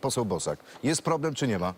poseł Bosak. Jest problem czy nie ma?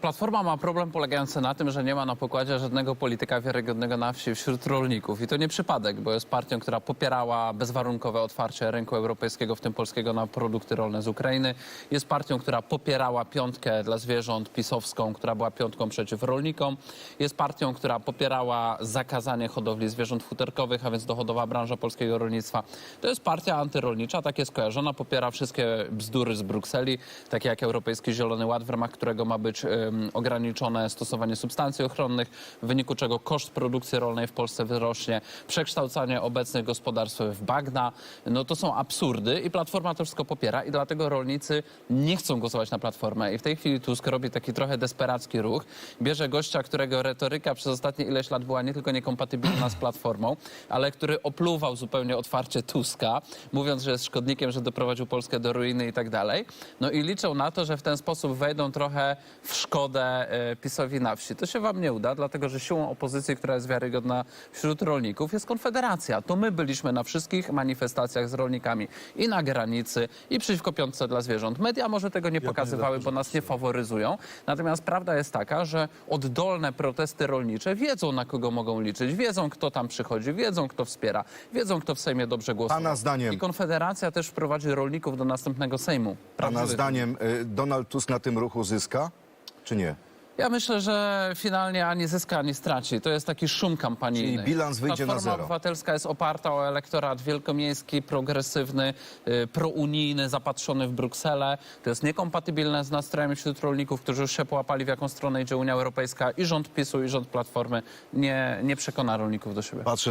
Platforma ma problem polegający na tym, że nie ma na pokładzie żadnego polityka wiarygodnego na wsi wśród rolników. I to nie przypadek, bo jest partią, która popierała bezwarunkowe otwarcie rynku europejskiego, w tym polskiego, na produkty rolne z Ukrainy. Jest partią, która popierała piątkę dla zwierząt pisowską, która była piątką przeciw rolnikom. Jest partią, która popierała zakazanie hodowli zwierząt futerkowych, a więc dochodowa branża polskiego rolnictwa. To jest partia antyrolnicza, tak jest kojarzona, popiera wszystkie bzdury z Brukseli, takie jak Europejski Zielony Ład, w ramach którego ma być ograniczone stosowanie substancji ochronnych, w wyniku czego koszt produkcji rolnej w Polsce wyrośnie, przekształcanie obecnych gospodarstw w bagna. No to są absurdy i Platforma to wszystko popiera i dlatego rolnicy nie chcą głosować na Platformę. I w tej chwili Tusk robi taki trochę desperacki ruch. Bierze gościa, którego retoryka przez ostatnie ileś lat była nie tylko niekompatybilna z Platformą, ale który opluwał zupełnie otwarcie Tuska, mówiąc, że jest szkodnikiem, że doprowadził Polskę do ruiny i tak dalej. No i liczą na to, że w ten sposób wejdą trochę w szkodę e, PiSowi na wsi. To się wam nie uda, dlatego że siłą opozycji, która jest wiarygodna wśród rolników, jest Konfederacja. To my byliśmy na wszystkich manifestacjach z rolnikami i na granicy, i przeciwko piątce dla zwierząt. Media może tego nie pokazywały, bo nas nie faworyzują. Natomiast prawda jest taka, że oddolne protesty rolnicze wiedzą, na kogo mogą liczyć, wiedzą, kto tam przychodzi, wiedzą, kto wspiera, wiedzą, kto w Sejmie dobrze głosuje. Pana zdaniem- I Konfederacja też wprowadzi rolników do następnego Sejmu. Pana zdaniem y, Donald Tusk na tym ruchu zyska, czy nie? Ja myślę, że finalnie ani zyska, ani straci. To jest taki szum kampanijny. Czyli bilans wyjdzie na Platforma zero. Obywatelska jest oparta o elektorat wielkomiejski, progresywny, y, prounijny, zapatrzony w Brukselę. To jest niekompatybilne z nastrojem wśród rolników, którzy już się połapali, w jaką stronę idzie Unia Europejska i rząd PiSu, i rząd Platformy nie, nie przekona rolników do siebie. Patrzę